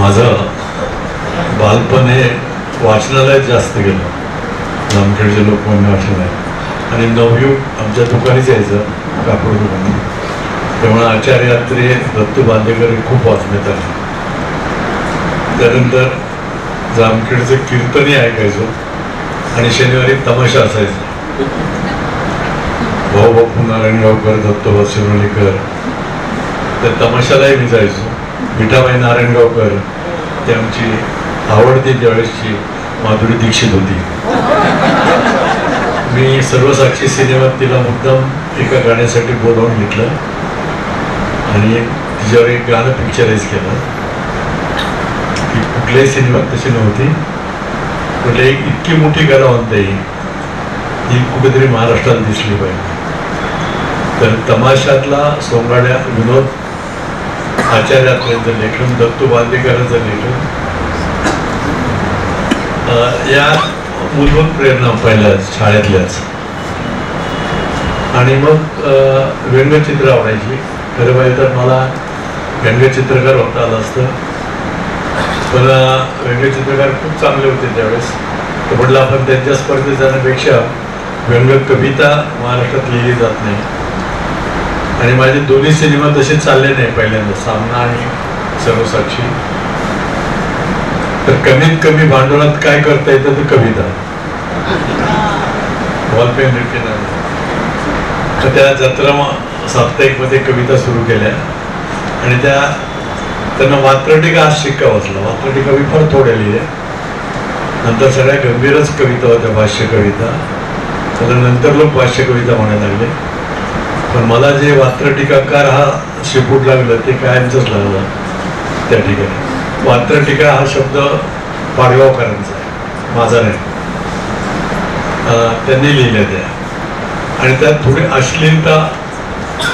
माझं बालपण हे वाचनालयात जास्त गेलं. जामखेडचे लोकमान्य वाचनालय आणि नवयुग आमच्या दुकानीच यायचं कापड दुकान. त्यामुळे आचार्य यात्रे दत्तू बांदेकर खूप वाचण्यात आले. त्यानंतर जामखेडचं कीर्तनही ऐकायचो आणि शनिवारी तमाशा असायचा. भाऊ बापू नारायणगावकर दत्तोबा शिरोलीकर त्या तमाशालाही मी जायचो. मिठाबाई नारायणगावकर ते आमची आवडती त्यावेळेसची माधुरी दीक्षित होती. मी सर्वसाक्षी सिनेमात तिला मुद्दाम एका गाण्यासाठी बोलावून घेतलं आणि तिच्यावर एक गाणं पिक्चराईज केलं. की कुठल्याही सिनेमात तशी नव्हती. म्हणजे एक इतकी मोठी गाणं म्हणता ही. ती कुठेतरी महाराष्ट्रात दिसली पाहिजे. तर तमाशातला सोंगाड्या विनोद आचार्याचं लेखन दत्तू बांदेकरांचं लेखन या मूलभूत प्रेरणा पहिल्या शाळेतल्याच. आणि मग व्यंगचित्र आवडायची. खरं पाहिजे तर मला व्यंगचित्रकार होता आलं असतं. पण व्यंगचित्रकार खूप चांगले होते त्यावेळेस. तर म्हटलं आपण त्यांच्या स्पर्धेत जाण्यापेक्षा व्यंग कविता महाराष्ट्रात लिहिली जात नाही. आणि माझे दोन्ही सिनेमा तसे चालले नाही पहिल्यांदा सामना आणि सर्वसाक्षी तर कमीत कमी भांडवलात काय करता येतं तर कविता. बॉलपेन तर त्या जत्रा साप्ताहिकमध्ये कविता सुरू केल्या. आणि त्या त्यांना वात्रटिका आज शिक्का वाचला वात्रटिका मी फार थोड्या लिहिल्या नंतर सगळ्या गंभीरच कविता होत्या भाष्य कविता त्याला नंतर लोक भाष्य कविता म्हणायला लागले. पण मला जे वात्र टीकाकार हा शिपूट लागलं ते कायमचंच लागलं त्या ठिकाणी. वात्र टीका हा शब्द पाडगावकरांचा आहे. माझा नाही. त्यांनी लिहिल्या त्या. आणि त्यात थोडी अश्लीलता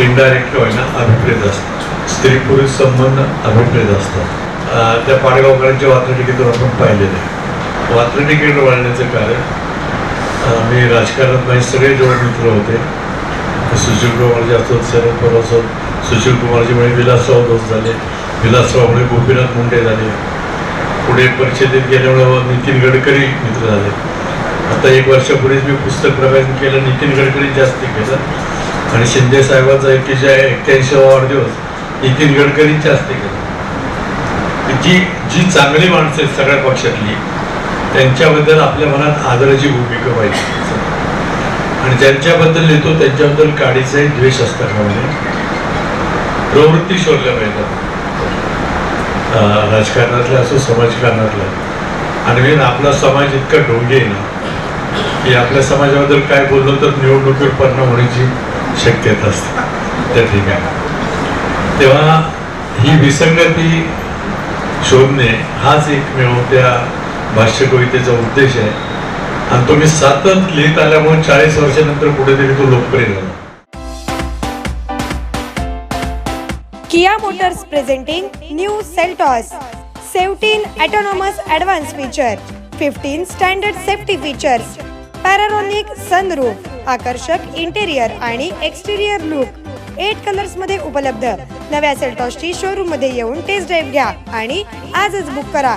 इनडायरेक्ट होईना अभिप्रेत असतात स्त्री पुरुष संबंध अभिप्रेत असतात त्या पाडगावकरांच्या वात्रटिकेतून आपण पाहिलेलं आहे. वात्रटिकेकडे वळण्याचं कारण मी राजकारणात माझे सगळे जवळ मित्र होते. सुशील कुमारजी असोत शरद पवार असोत सुशील कुमारजी म्हणजे विलासराव दोष झाले. विलासरावमुळे गोपीनाथ मुंडे झाले. पुढे परिषदेत गेल्यामुळे नितीन गडकरी मित्र झाले. आता एक वर्षापूर्वीच मी पुस्तक प्रकाशन केलं नितीन गडकरी जास्त केलं. आणि शिंदे साहेबांचा एकेशे एक्क्याऐंशी वाढदिवस नितीन गडकरी जास्ती केला. जी जी चांगली माणसं आहेत सगळ्या पक्षातली त्यांच्याबद्दल आपल्या मनात आदराची भूमिका पाहिजे आणि ज्यांच्याबद्दल लिहितो त्यांच्याबद्दल काडीचाही द्वेष असतात म्हणजे. प्रवृत्ती शोधल्या पाहिजेत. राजकारणातल्या असो समाजकारणातल्या. आणि मेन आपला समाज इतका ढोंगी आहे ना की आपल्या समाजाबद्दल काय बोललो तर निवडणुकीवर परिणाम होण्याची शक्यता असते. त्या ठिकाणी. तेव्हा ही विसंगती शोधणे हाच एकमेव त्या भाष्य कवितेचा उद्देश आहे. आणि तो मी सतत लिहित आल्यामुळे चाळीस वर्षानंतर कुठेतरी तो लोकप्रिय झाला. Kia motors presenting new Seltos 17 autonomous advanced feature, 15 standard safety features, panoramic sunroof आकर्षक इंटेरियर आणि एक्सटेरियर लुक एट कलर्समध्ये उपलब्ध. नव्या सेल्टॉसची शोरूममध्ये येऊन टेस्ट ड्राईव्ह घ्या आणि आजच बुक करा.